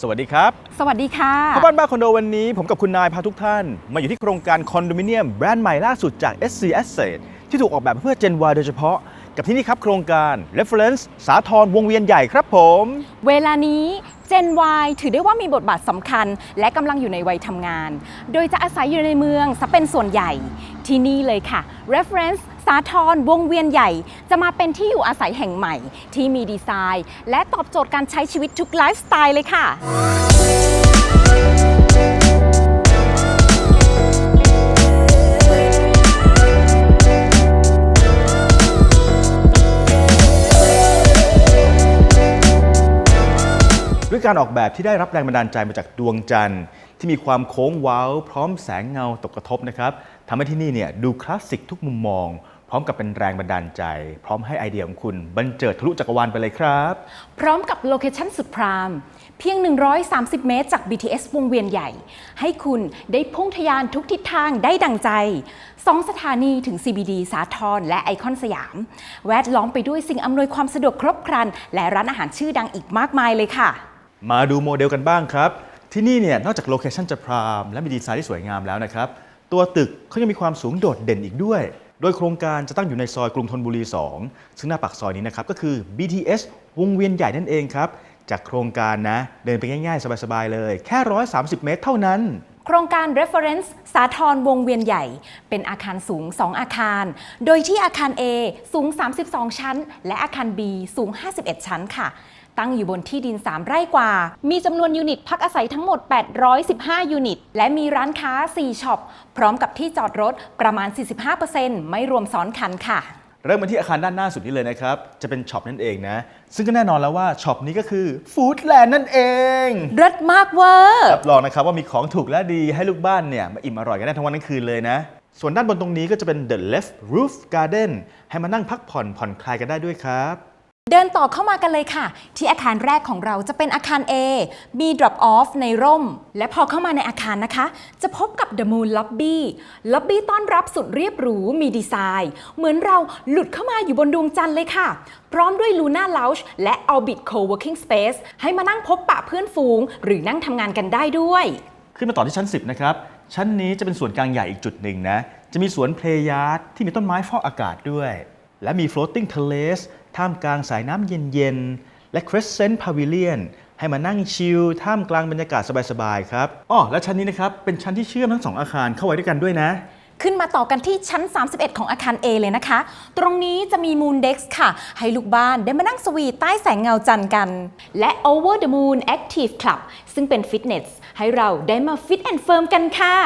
สวัสดีครับ สวัสดีค่ะพ่อบ้านบ้านคอนโดวันนี้ผมกับคุณนายพาทุกท่าน มาอยู่ที่โครงการคอนโดมิเนียมแบรนด์ใหม่ล่าสุดจาก SC Asset ที่ถูกออกแบบเพื่อ Gen Y โดยเฉพาะ กับที่นี่ครับโครงการ Reference สาทรวงเวียนใหญ่ครับผม เวลานี้ Gen Y ถือได้ว่ามีบทบาทสำคัญ และกำลังอยู่ในวัยทำงาน โดยจะอาศัยอยู่ในเมืองซะเป็นส่วนใหญ่ ที่นี่เลยค่ะ Reference สาทรวงเวียนใหญ่ จะมาเป็นที่อยู่อาศัยแห่งใหม่ ที่มีดีไซน์ และตอบโจทย์การใช้ชีวิตทุกไลฟ์สไตล์เลยค่ะด้วยการออกแบบที่ได้รับแรงบันดาลใจมาจากดวงจันทร์ ที่มีความโค้งเว้า พร้อมแสงเงาตกกระทบนะครับ ทำให้ที่นี่เนี่ยดูคลาสสิกทุกมุมมอง พร้อมกับเป็นแรงบันดาลใจ พร้อมให้ไอเดียของคุณบันเจิดทะลุจักรวาลไปเลยครับ พร้อมกับโลเคชั่นสุดพรามเพียง 130 เมตรจาก BTS วงเวียนใหญ่ ให้คุณได้พุ่งทะยานทุกทิศทางได้ดังใจ 2 สถานีถึง CBD สาทรและไอคอนสยาม แวดล้อมไปด้วยสิ่งอำนวยความสะดวกครบครัน และร้านอาหารชื่อดังอีกมากมายเลยค่ะ มาดูโมเดลกันบ้างครับ ที่นี่เนี่ยนอกจากโลเคชั่นจะพรามและมีดีไซน์ที่สวยงามแล้วนะครับ ตัวตึกเขายังมีความสูงโดดเด่นอีกด้วย โดยโครงการจะตั้งอยู่ในซอยกรุงธนบุรี 2 ซึ่งหน้าปากซอยนี้นะครับก็คือ BTS วงเวียนใหญ่นั่นเองครับ จากโครงการนะ เดินไปง่ายๆ สบายๆ เลย แค่ 130 เมตรเท่านั้นโครงการ Reference สาทรวงเวียนใหญ่ เป็นอาคารสูง 2 อาคาร โดยที่อาคาร A สูง 32 ชั้น และอาคาร B สูง 51 ชั้นค่ะ ตั้งอยู่บนที่ดิน 3 ไร่กว่า มีจำนวนยูนิตพักอาศัยทั้งหมด 815 ยูนิต และมีร้านค้า 4ช็อป พร้อมกับที่จอดรถประมาณ 45%ไม่รวมซ้อนคันค่ะ เริ่มมาที่อาคารด้านหน้าสุดนี้เลยนะครับ จะเป็นช็อปนั่นเองนะ ซึ่งก็แน่นอนแล้วว่าช็อปนี้ก็คือฟู้ดแลนด์นั่นเองเลิศมากเวอร์รับรองนะครับว่ามีของถูกและดีให้ลูกบ้านเนี่ยมาอิ่มอร่อยกันได้ทั้งวันทั้งคืนเลยนะ ส่วนด้านบนตรงนี้ก็จะเป็น The Left Roof Garden ให้มานั่งพักผ่อนผ่อนคลายกันได้ด้วยครับ เดินต่อเข้ามากันเลยค่ะ ที่อาคารแรกของเราจะเป็นอาคาร A มี drop off ในร่ม และพอเข้ามาในอาคารนะคะ จะพบกับ The Moon Lobby ล็อบบี้ต้อนรับสุดเรียบหรูมีดีไซน์ เหมือนเราหลุดเข้ามาอยู่บนดวงจันทร์เลยค่ะ พร้อมด้วย Luna Lounge และ Orbit Co-working Space ให้มานั่งพบปะเพื่อนฝูง หรือนั่งทำงานกันได้ด้วย ขึ้นมาต่อที่ชั้น 10 นะครับ ชั้นนี้จะเป็นส่วนกลางใหญ่อีกจุดหนึ่งนะจะมีสวนเพลย์ยาร์ดที่มีต้นไม้ฟอกอากาศด้วย และมี floating terrace ท่ามกลางสายน้ำเย็นๆ และ crescent pavilion ให้มานั่งชิลท่ามกลางบรรยากาศสบายๆครับอ้อและชั้นนี้นะครับ เป็นชั้นที่เชื่อมทั้งสองอาคารเข้าไว้ด้วยกันด้วยนะ ขึ้นมาต่อกันที่ชั้น 31 ของอาคาร A เลยนะคะ ตรงนี้จะมี Moon Deck ค่ะ ให้ลูกบ้านได้มานั่งสวีทใต้แสงเงาจันทร์กัน และ Over the Moon Active Club ซึ่งเป็นฟิตเนสให้เราได้มาฟิตแอนด์เฟิร์มกันค่ะ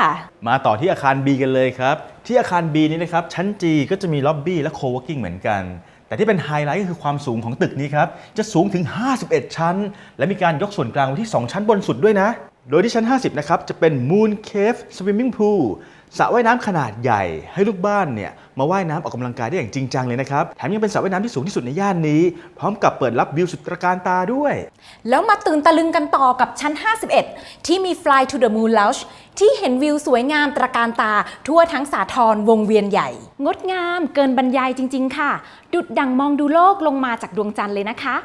มาต่อที่อาคาร B กันเลยครับ ที่อาคาร B นี้นะครับ ชั้น G ก็จะมีล็อบบี้และ co-working เหมือนกัน แต่ที่เป็นไฮไลท์ก็คือความสูงของตึกนี้ครับ จะสูงถึง 51 ชั้น และมีการยกส่วนกลางไว้ที่ 2 ชั้นบนสุดด้วยนะ โดยที่ชั้น 50 นะครับ จะเป็น Moon Cave Swimming Pool สระว่ายน้ำขนาดใหญ่ให้ลูกบ้านเนี่ยมาว่ายน้ำออกกำลังกายได้อย่างจริงจังเลยนะครับ แถมยังเป็นสระว่ายน้ำที่สูงที่สุดในย่านนี้ พร้อมกับเปิดรับวิวสุดตระการตาด้วย แล้วมาตื่นตะลึงกันต่อกับชั้น 51 ที่มี Fly to the Moon Lounge ที่เห็นวิวสวยงามตระการตา ทั่วทั้งสาทรวงเวียนใหญ่ งดงามเกินบรรยายจริง ๆ ค่ะ ดุดดังมองดูโลกลงมาจากดวงจันทร์เลยนะคะ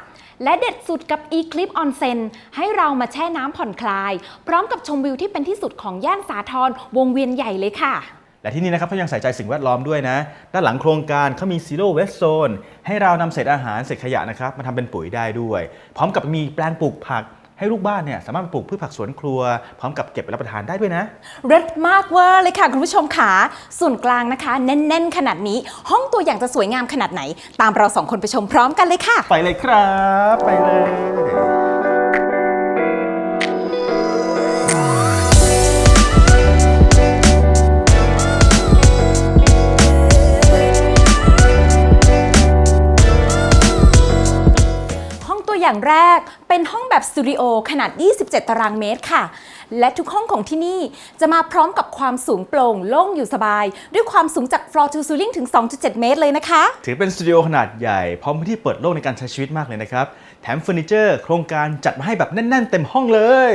และเด็ดสุดกับ Eclipse Onsen ให้เรามาแช่น้ำผ่อนคลาย พร้อมกับชมวิวที่เป็นที่สุดของย่านสาทรวงเวียนใหญ่เลยค่ะ และที่นี่นะครับเขายังใส่ใจสิ่งแวดล้อมด้วยนะ ด้านหลังโครงการเขามี Zero Waste Zone ให้เรานำเศษอาหารเศษขยะนะครับมาทำเป็นปุ๋ยได้ด้วย พร้อมกับมีแปลงปลูกผัก ให้ลูกบ้านเนี่ยสามารถปลูกพืชผักสวนครัว พร้อมกับเก็บไปรับประทานได้ด้วยนะ เริศมากเวอร์เลยค่ะคุณผู้ชมค่ะส่วนกลางนะคะ แน่นๆ ขนาดนี้ ห้องตัวอย่างจะสวยงามขนาดไหน ตามเราสองคนไปชมพร้อมกันเลยค่ะ ไปเลยครับ ไปเลย ห้องตัวอย่างแรก เป็นห้องแบบสตูดิโอขนาด 27 ตารางเมตรค่ะ และทุกห้องของที่นี่จะมาพร้อมกับความสูงโปร่งโล่งอยู่สบาย ด้วยความสูงจาก floor to ceiling ถึง 2.7 เมตรเลยนะคะ ถือเป็นสตูดิโอขนาดใหญ่พร้อมพื้นที่เปิดโล่งในการใช้ชีวิตมากเลยนะครับ แถมเฟอร์นิเจอร์โครงการจัดมาให้แบบแน่น ๆ เต็มห้องเลย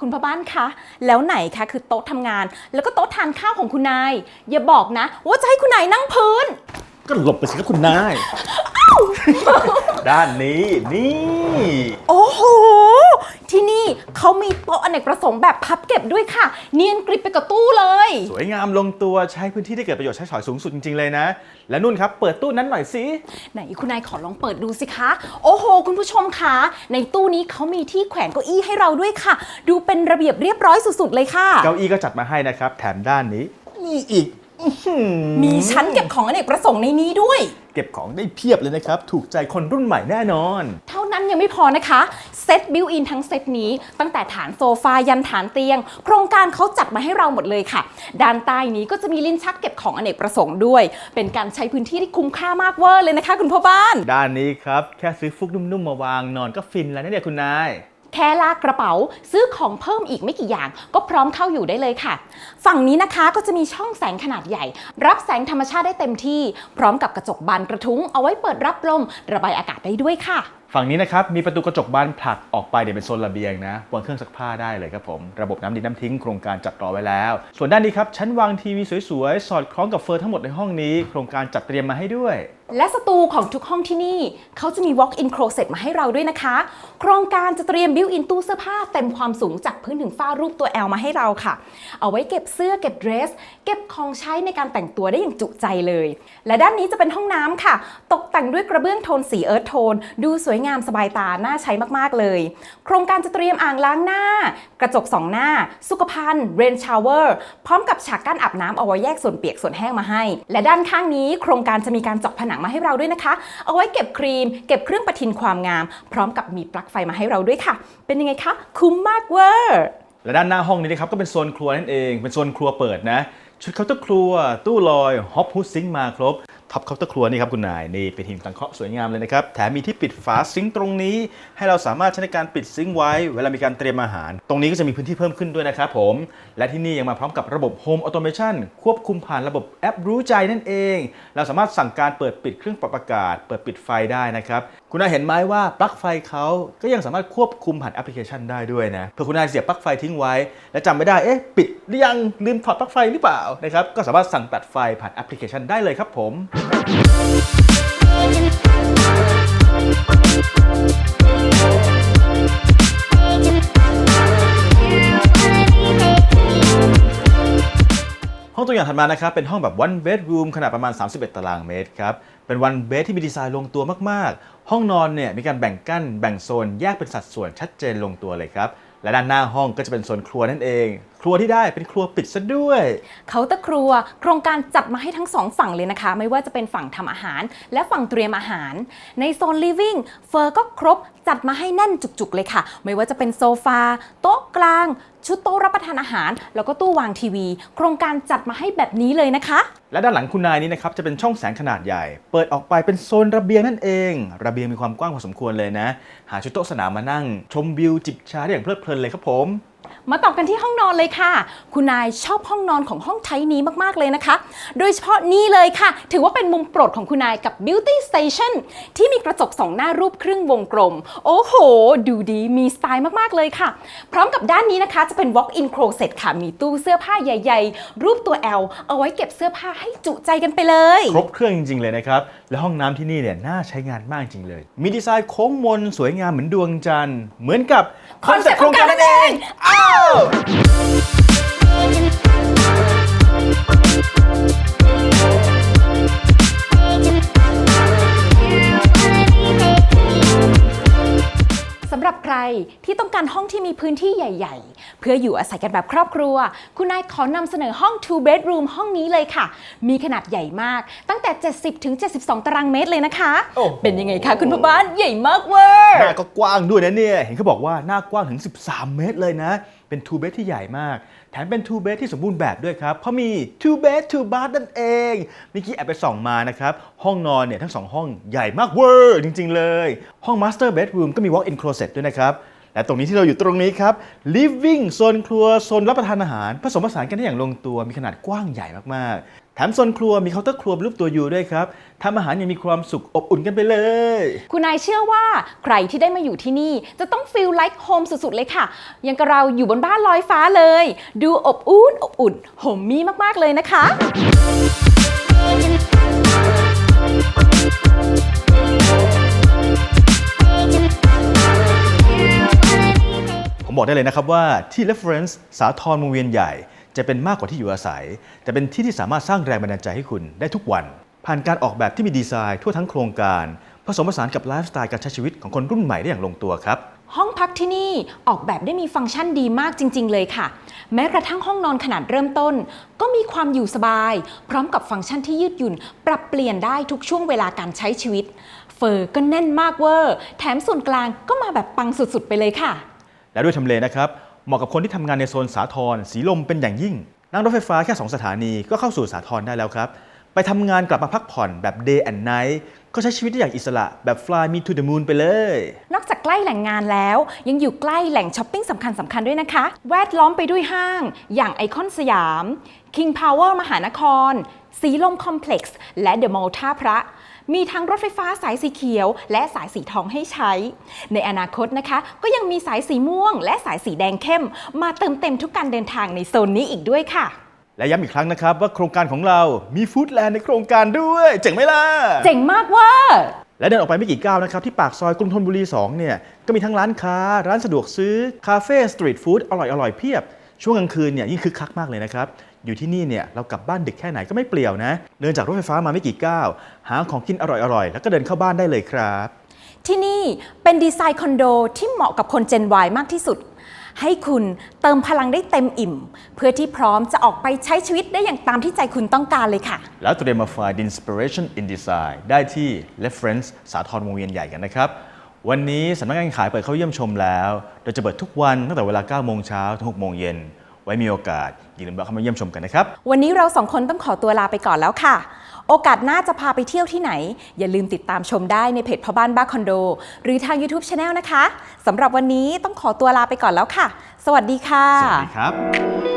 คุณพ่อบ้านคะ แล้วไหนคะคือโต๊ะทำงาน แล้วก็โต๊ะทานข้าวของคุณนาย อย่าบอกนะว่าจะให้คุณนายนั่งพื้น ก็หลบไปสิครับคุณนาย ด้านนี้นี่ โอ้โห ที่นี่เขามีโต๊ะอเนกประสงค์แบบพับเก็บด้วยค่ะ เนียนกริบไปกับตู้เลย สวยงามลงตัวใช้พื้นที่ได้เกิดประโยชน์ใช้สอยสูงสุดจริง ๆ เลยนะ และนุ่นครับ เปิดตู้นั้นหน่อยสิ ไหนคุณนายขอลองเปิดดูสิคะ โอ้โห คุณผู้ชมคะในตู้นี้เขามีที่แขวนเก้าอี้ให้เราด้วยค่ะ ดูเป็นระเบียบเรียบร้อยสุดๆเลยค่ะ เก้าอี้ก็จัดมาให้นะครับ แถมด้านนี้ นี่อีกอื้อหือ มีชั้นเก็บของอเนกประสงค์ในนี้ด้วย เก็บของได้เพียบเลยนะครับ ถูกใจคนรุ่นใหม่แน่นอน เท่านั้นยังไม่พอนะคะ เซตบิวอินทั้งเซตนี้ ตั้งแต่ฐานโซฟายันฐานเตียง โครงการเขาจัดมาให้เราหมดเลยค่ะ ด้านใต้นี้ก็จะมีลิ้นชักเก็บของอเนกประสงค์ด้วย เป็นการใช้พื้นที่ที่คุ้มค่ามากเวอร์เลยนะคะ คุณพ่อบ้าน ด้านนี้ครับ แค่ซื้อฟุกนุ่มๆมาวางนอนก็ฟินแล้วนะเนี่ยคุณนาย แค่ลากกระเป๋า ซื้อของเพิ่มอีกไม่กี่อย่าง ก็พร้อมเข้าอยู่ได้เลยค่ะ ฝั่งนี้นะคะก็จะมีช่องแสงขนาดใหญ่ รับแสงธรรมชาติได้เต็มที่ พร้อมกับกระจกบานกระทุ้งเอาไว้เปิดรับลมระบายอากาศได้ด้วยค่ะ ฝั่งนี้นะครับมีประตูกระจกบานผลักออกไปเดี๋ยวเป็นโซนระเบียงนะวางเครื่องซักผ้าได้เลยครับผม ระบบน้ำดินน้ำทิ้งโครงการจัดรอไว้แล้ว ส่วนด้านนี้ครับชั้นวางทีวีสวยๆ สอดคล้องกับเฟอร์ทั้งหมดในห้องนี้ โครงการจัดเตรียมมาให้ด้วย และสตูของทุกห้องที่นี่ เขาจะมี walk-in closet มาให้เราด้วยนะคะ โครงการจะเตรียม built-in ตู้เสื้อผ้าเต็มความสูงจากพื้นถึงฝ้ารูปตัว L มาให้เราค่ะ เอาไว้เก็บเสื้อเก็บเดรส เก็บของใช้ในการแต่งตัวได้อย่างจุใจเลย และด้านนี้จะเป็นห้องน้ำค่ะ ตกแต่งด้วยกระเบื้องโทนสีเอิร์ธโทน ดูสวยงามสบายตาน่าใช้มากๆเลย โครงการจะเตรียมอ่างล้างหน้า กระจกสองหน้า สุขภัณฑ์เรนชาวเวอร์พร้อมกับฉากกั้นอาบน้ำเอาไว้แยกส่วนเปียกส่วนแห้งมาให้ และด้านข้างนี้ โครงการจะมีการเจาะผนังมาให้เราด้วยนะคะ เอาไว้เก็บครีม เก็บเครื่องประทินความงาม พร้อมกับมีปลั๊กไฟมาให้เราด้วยค่ะ เป็นยังไงคะคุ้มมากเวอร์และด้านหน้าห้องนี้นะครับก็เป็นโซนครัวนั่นเอง เป็นโซนครัวเปิดนะ ชุดเคาน์เตอร์ครัว ตู้ลอยฮอปฮูดซิงมาครบ ท็อปเคาน์เตอร์ครัวนี่ครับคุณนายนี่เป็นหินสังเคราะห์สวยงามเลยนะครับ แถมมีที่ปิดฝาซิงค์ตรงนี้ ให้เราสามารถใช้ในการปิดซิงค์ไว้ เวลามีการเตรียมอาหาร ตรงนี้ก็จะมีพื้นที่เพิ่มขึ้นด้วยนะครับผม และที่นี่ยังมาพร้อมกับระบบ Home Automation ควบคุมผ่านระบบแอปรู้ใจนั่นเอง เราสามารถสั่งการเปิดปิดเครื่องปรับอากาศ เปิดปิดไฟได้นะครับ คุณนายเห็นไหมว่าปลั๊กไฟเขาก็ยังสามารถควบคุมผ่านแอปพลิเคชันได้ด้วยนะเผื่อคุณนายเสียบปลั๊กไฟทิ้งไว้ และจำไม่ได้เอ๊ะปิดหรือยังลืมถอดปลั๊กไฟหรือเปล่านะครับก็สามารถสั่งตัดไฟผ่านแอปพลิเคชันได้เลยครับผม ดมานะครับเป็นห้องแบบ one bedroom ขนาดประมาณ 31 ตารางเมตรครับ เป็น one bed ที่มีดีไซน์ลงตัวมากๆ ห้องนอนเนี่ยมีการแบ่งกั้นแบ่งโซนแยกเป็นสัดส่วนชัดเจนลงตัวเลยครับและด้านหน้าห้องก็จะเป็นโซนครัวนั่นเอง ครัวที่ได้เป็นครัวปิดซะด้วยเคาน์เตอร์ครัว โครงการจัดมาให้ทั้งสองฝั่งเลยนะคะ ไม่ว่าจะเป็นฝั่งทำอาหาร และฝั่งเตรียมอาหาร ในโซน living เฟอร์ก็ครบจัดมาให้แน่นจุกๆเลยค่ะ ไม่ว่าจะเป็นโซฟา โต๊ะกลาง ชุดโต๊ะรับประทานอาหาร แล้วก็ตู้วางทีวี โครงการจัดมาให้แบบนี้เลยนะคะ และด้านหลังคุณนายนี้นะครับจะเป็นช่องแสงขนาดใหญ่ เปิดออกไปเป็นโซนระเบียงนั่นเอง ระเบียงมีความกว้างพอสมควรเลยนะ หาชุดโต๊ะสนามมานั่ง ชมวิวจิบชาได้อย่างเพลิดเพลินเลยครับผม มาต่อกันที่ห้องนอนเลยค่ะ คุณนายชอบห้องนอนของห้องไทยนี้มากๆเลยนะคะ โดยเฉพาะนี่เลยค่ะ ถือว่าเป็นมุมโปรดของคุณนายกับ Beauty Station ที่มีกระจกสองหน้ารูปครึ่งวงกลม โอ้โห ดูดีมีสไตล์มากๆเลยค่ะ พร้อมกับด้านนี้นะคะจะเป็น walk-in closet ค่ะ มีตู้เสื้อผ้าใหญ่ๆ รูปตัว L เอาไว้เก็บเสื้อผ้าให้จุใจกันไปเลย ครบเครื่องจริง ๆ เลยนะครับ และห้องน้ำที่นี่เนี่ยน่าใช้งานมากจริงเลย มีดีไซน์โค้งมนสวยงามเหมือนดวงจันทร์เหมือนกับคอนเซ็ปต์โครงการนั่นเองอ้ำหรับใครที่ต้องการห้องที่มีพื้นที่ใหญ่ ๆ เพื่ออยู่อาศัยกันแบบครอบครัว คุณนายขอนำเสนอห้อง two bedroom ห้องนี้เลยค่ะ มีขนาดใหญ่มาก ตั้งแต่ 70ถึง72 ตารางเมตรเลยนะคะ โอ้โห เป็นยังไงคะคุณพ่อบ้านใหญ่มากเวอร์ หน้าก็กว้างด้วยนะเนี่ย เห็นเขาบอกว่าหน้ากว้างถึง 13 เมตรเลยนะ เป็น two bed ที่ใหญ่มาก แถมเป็น two bed ที่สมบูรณ์แบบด้วยครับ เพราะมี two bed two bath นั่นเองเมื่อกี้แอบไปส่องมานะครับ ห้องนอนเนี่ยทั้งสองห้องใหญ่มากเวอร์จริง ๆ เลย ห้อง master bedroom ก็มี walk in closet ด้วยนะครับ และตรงนี้ที่เราอยู่ตรงนี้ครับ living โซนครัวโซนรับประทานอาหาร ผสมผสานกันได้อย่างลงตัวมีขนาดกว้างใหญ่มากๆ แถมโซนครัวมีเคาน์เตอร์ครัวเป็นรูปตัวยูด้วยครับทำอาหารยังมีความสุขอบอุ่นกันไปเลย คุณนายเชื่อว่าใครที่ได้มาอยู่ที่นี่จะต้อง feel like home สุดๆเลยค่ะ ยังกับเราอยู่บนบ้านลอยฟ้าเลย ดูอบอุ่นอบอุ่นโฮมมี่มากๆเลยนะคะผมผมบอกได้เลยนะครับว่าที่ Reference สาทรวงเวียนใหญ่ จะเป็นมากกว่าที่อยู่อาศัย แต่เป็นที่ที่สามารถสร้างแรงบันดาลใจให้คุณได้ทุกวัน ผ่านการออกแบบที่มีดีไซน์ทั่วทั้งโครงการ ผสมผสานกับไลฟ์สไตล์การใช้ชีวิตของคนรุ่นใหม่ได้อย่างลงตัวครับห้องพักที่นี่ออกแบบได้มีฟังก์ชันดีมากจริง ๆ เลยค่ะ แม้กระทั่งห้องนอนขนาดเริ่มต้น ก็มีความอยู่สบาย พร้อมกับฟังก์ชันที่ยืดหยุ่น ปรับเปลี่ยนได้ทุกช่วงเวลาการใช้ชีวิต เฟอร์ก็แน่นมากเวอร์ แถมส่วนกลางก็มาแบบปังสุด ๆ ไปเลยค่ะ และด้วยทำเลนะครับ เหมาะกับคนที่ทำงานในโซนสาทรสีลมเป็นอย่างยิ่ง นั่งรถไฟฟ้าแค่ 2 สถานีก็เข้าสู่สาทรได้แล้วครับ ไปทำงานกลับมาพักผ่อนแบบ day and night ก็ใช้ชีวิตได้อย่างอิสระแบบ fly me to the moon ไปเลย นอกจากใกล้แหล่งงานแล้ว ยังอยู่ใกล้แหล่งช้อปปิ้งสำคัญสำคัญๆด้วยนะคะ แวดล้อมไปด้วยห้าง อย่างไอคอนสยาม King Power มหานคร สีลมคอมเพล็กซ์ และเดอะมอลล์ท่าพระ มีทั้งรถไฟฟ้าสายสีเขียว และสายสีทองให้ใช้ ในอนาคตนะคะ ก็ยังมีสายสีม่วง และสายสีแดงเข้ม มาเติมเต็มทุกการเดินทางในโซนนี้อีกด้วยค่ะ และย้ำอีกครั้งนะครับว่าโครงการของเรามีฟู้ดแลนด์ในโครงการด้วย เจ๋งไหมล่ะ เจ๋งมากเว่าและเดินออกไปไม่กี่ก้าวนะครับ ที่ปากซอยกรุงธนบุรี 2 เนี่ย ก็มีทั้งร้านค้า ร้านสะดวกซื้อ คาเฟ่สตรีทฟู้ดอร่อยอร่อยๆเพียบ ช่วงกลางคืนเนี่ยยิ่งคึกคักมากเลยนะครับ อยู่ที่นี่เนี่ยเรากลับบ้านดึกแค่ไหนก็ไม่เปลี่ยวนะ เดินจากรถไฟฟ้ามาไม่กี่ก้าว หาของกินอร่อยอร่อยๆแล้วก็เดินเข้าบ้านได้เลยครับ ที่นี่เป็นดีไซน์คอนโดที่เหมาะกับคน Gen Y มากที่สุด ให้คุณเติมพลังได้เต็มอิ่ม เพื่อที่พร้อมจะออกไปใช้ชีวิตได้อย่างตามที่ใจคุณต้องการเลยค่ะ แล้วเตรียมมา find inspiration in design ได้ที่ Reference สาทรวงเวียนใหญ่กันนะครับ วันนี้สำนักงานขายเปิดเข้าเยี่ยมชมแล้ว โดยจะเปิดทุกวันตั้งแต่เวลา 9 โมงเช้าถึง 6 โมงเย็น ไว้มีโอกาสอย่าลืมแวะเข้ามาเยี่ยมชมกันนะครับ วันนี้เราสองคนต้องขอตัวลาไปก่อนแล้วค่ะ โอกาสหน้าจะพาไปเที่ยวที่ไหน อย่าลืมติดตามชมได้ในเพจพ่อบ้านบ้าคอนโด หรือทาง YouTube Channel นะคะสำหรับวันนี้ต้องขอตัวลาไปก่อนแล้วค่ะ สวัสดีค่ะ สวัสดีครับ